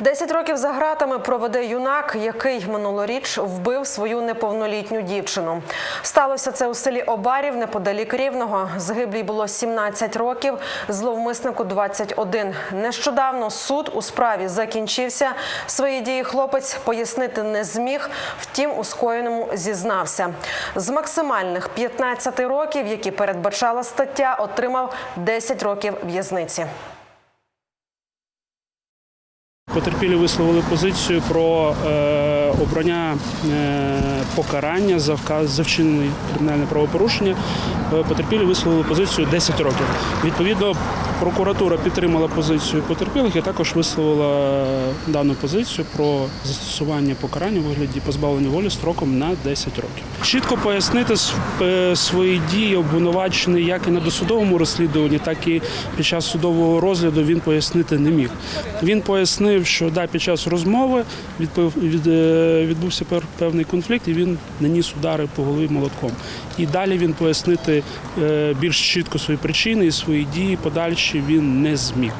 Десять років за ґратами проведе юнак, який минулоріч вбив свою неповнолітню дівчину. Сталося це у селі Обарів неподалік Рівного. Загиблій було 17 років, зловмиснику 21. Нещодавно суд у справі закінчився. Свої дії хлопець пояснити не зміг, втім у скоєному зізнався. З максимальних 15 років, які передбачала стаття, отримав 10 років в'язниці. Потерпілі висловили позицію про е, обрання е, покарання за вказ за вчинене кримінальне правопорушення. Е, Потерпілі висловили позицію 10 років. Відповідно, прокуратура підтримала позицію потерпілих і також висловила дану позицію про застосування покарання у вигляді позбавлення волі строком на 10 років. Чітко пояснити свої дії обвинувачений як і на досудовому розслідуванні, так і під час судового розгляду він пояснити не міг. Він пояснив, що да, під час розмови відпив- від, е, відбувся певний конфлікт, і він наніс удари по голові молотком. І далі він пояснити е, більш чітко свої причини і свої дії подальші він не зміг.